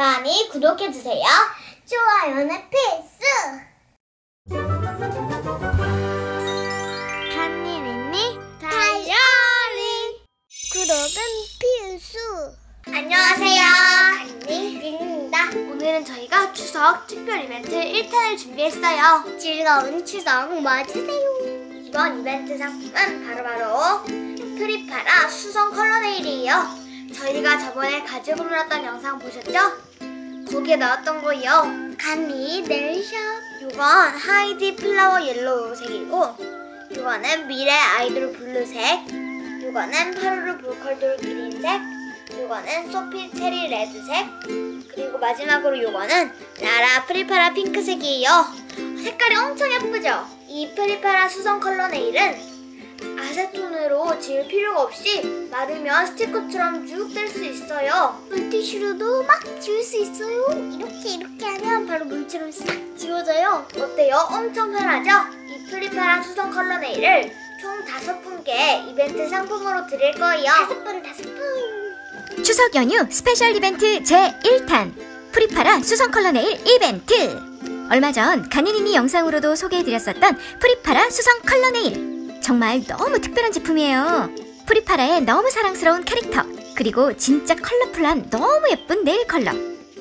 많이 구독해주세요. 좋아요는 필수! 한니니니 다이어리 구독은 필수 안녕하세요. 안니입니다. 오늘은 저희가 추석 특별 이벤트 1탄을 준비했어요. 즐거운 추석 맞으세요 이번 이벤트 상품은 바로바로 프리파라 수성 컬러 네일이에요. 저희가 저번에 가지고 놀았던 영상 보셨죠? 거기에 나왔던 거요. 간니 네일샵 이건 하이디 플라워 옐로우색이고 이거는 미래 아이돌 블루색 이거는 파루르 보컬돌 그린색 이거는 소피 체리 레드색 그리고 마지막으로 이거는 라라 프리파라 핑크색이에요 색깔이 엄청 예쁘죠? 이 프리파라 수성 컬러 네일은 아세톤으로 지울 필요가 없이 마르면 스티커처럼 쭉 뗄 수 있어요. 물티슈로도 막 지울 수 있어요. 이렇게 이렇게 하면 바로 물처럼 싹 지워져요. 어때요? 엄청 편하죠? 이 프리파라 수성 컬러 네일을 총 다섯 분께 이벤트 상품으로 드릴 거예요. 다섯 번 다섯 번 추석 연휴 스페셜 이벤트 제1탄. 프리파라 수성 컬러 네일 이벤트. 얼마 전 가니니니 영상으로도 소개해드렸었던 프리파라 수성 컬러 네일 정말 너무 특별한 제품이에요. 프리파라의 너무 사랑스러운 캐릭터 그리고 진짜 컬러풀한 너무 예쁜 네일 컬러.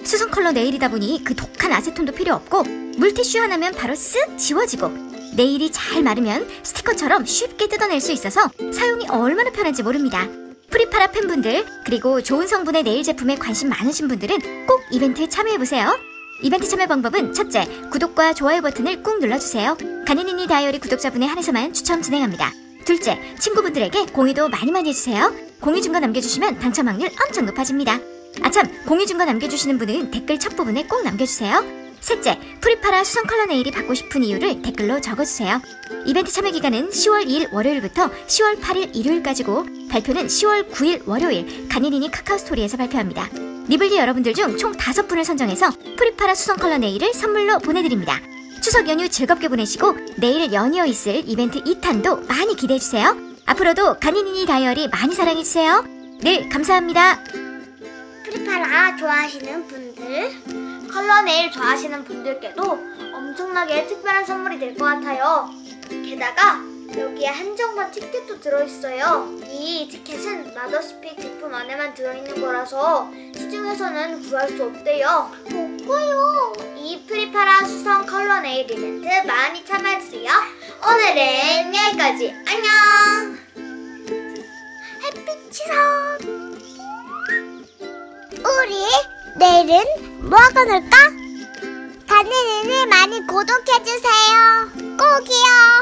수성 컬러 네일이다 보니 그 독한 아세톤도 필요 없고 물티슈 하나면 바로 쓱 지워지고 네일이 잘 마르면 스티커처럼 쉽게 뜯어낼 수 있어서 사용이 얼마나 편한지 모릅니다. 프리파라 팬분들 그리고 좋은 성분의 네일 제품에 관심 많으신 분들은 꼭 이벤트에 참여해보세요. 이벤트 참여 방법은 첫째, 구독과 좋아요 버튼을 꾹 눌러주세요. 가니니니 다이어리 구독자분에 한해서만 추첨 진행합니다. 둘째, 친구분들에게 공유도 많이 많이 해주세요. 공유 증거 남겨주시면 당첨 확률 엄청 높아집니다. 아참, 공유 증거 남겨주시는 분은 댓글 첫 부분에 꼭 남겨주세요. 셋째, 프리파라 수성 컬러 네일이 받고 싶은 이유를 댓글로 적어주세요. 이벤트 참여 기간은 10월 2일 월요일부터 10월 8일 일요일까지고 발표는 10월 9일 월요일 가니니니 카카오 스토리에서 발표합니다. 니블리 여러분들 중 총 5분을 선정해서 프리파라 수성 컬러 네일을 선물로 보내드립니다. 추석 연휴 즐겁게 보내시고 내일 연이어 있을 이벤트 2탄도 많이 기대해주세요. 앞으로도 가니니니 다이어리 많이 사랑해주세요. 늘 감사합니다. 프리파라 좋아하시는 분들 컬러 네일 좋아하시는 분들께도 엄청나게 특별한 선물이 될 것 같아요. 게다가 여기에 한정판 티켓도 들어있어요. 이 티켓은 마더스픽 제품 안에만 들어있는 거라서 시중에서는 구할 수 없대요. 뭐고요 이 프리파라 수성 컬러 네일 이벤트 많이 참여해주세요. 오늘은 여기까지. 안녕! 햇빛 추석 우리 내일은 뭐 하고 놀까? 가니니니 많이 구독해주세요 꼭이요